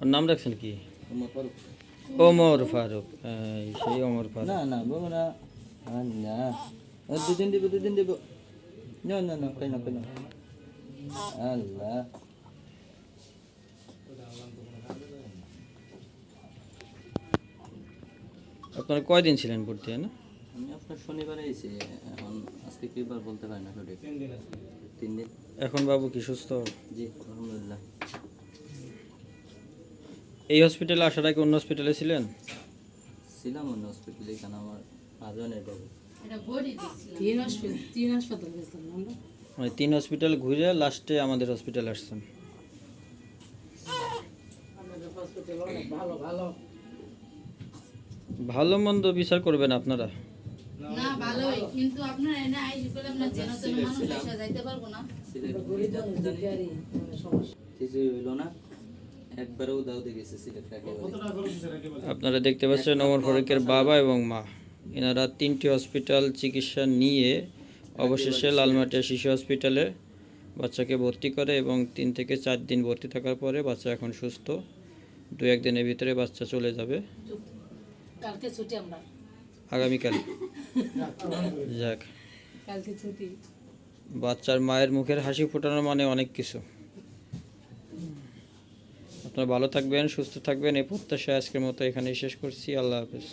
ওর নাম রাখছেন কি? ওমর ফারুক। ফারুক। সেই ওমর ফারুক। না না বাবা না। না। দুদিন দিব দুদিন দিব। না না না কেন কেন আল্লাহ। আপনারা কয়দিন ছিলেন ভর্তি না? আমি আপনার শনিবারে এসেছি এখন আজকে কিবার বলতে পারি না সঠিক। তিন দিন। এখন বাবু কি সুস্থ? জি আলহামদুলিল্লাহ। এই হসপিটালে আসার আগে অন্য হসপিটালে ছিলেন? ছিলাম অন্য হসপিটালে এখানে আমার আজনের বাবু। মানে তিন হসপিটাল ঘুরে লাস্টে আমাদের হসপিটালে আসছেন। আমাদের হসপিটাল অনেক ভালো ভালো। ভালো মন্দ বিচার করবেন আপনারা। না ভালোই কিন্তু আপনার এনে যেন তেন মানুষ যাইতে পারব না। হইল না। একবারেও সিলেট আপনারা দেখতে পাচ্ছেন ওমর ফারুকের বাবা এবং মা। এনারা তিনটি হসপিটাল চিকিৎসা নিয়ে অবশেষে লালমাটিয়া শিশু হসপিটালে বাচ্চাকে ভর্তি করে এবং তিন থেকে চার দিন ভর্তি থাকার পরে বাচ্চা এখন সুস্থ। দু একদিনের ভিতরে বাচ্চা চলে যাবে। কালকে ছুটি আমরা। আগামীকাল। যাক। কালকে ছুটি। বাচ্চার মায়ের মুখের হাসি ফোটানোর মানে অনেক কিছু। আপনারা ভালো থাকবেন সুস্থ থাকবেন। এই প্রত্যাশা আজকের মতো এখানেই শেষ করছি। আল্লাহ হাফেজ।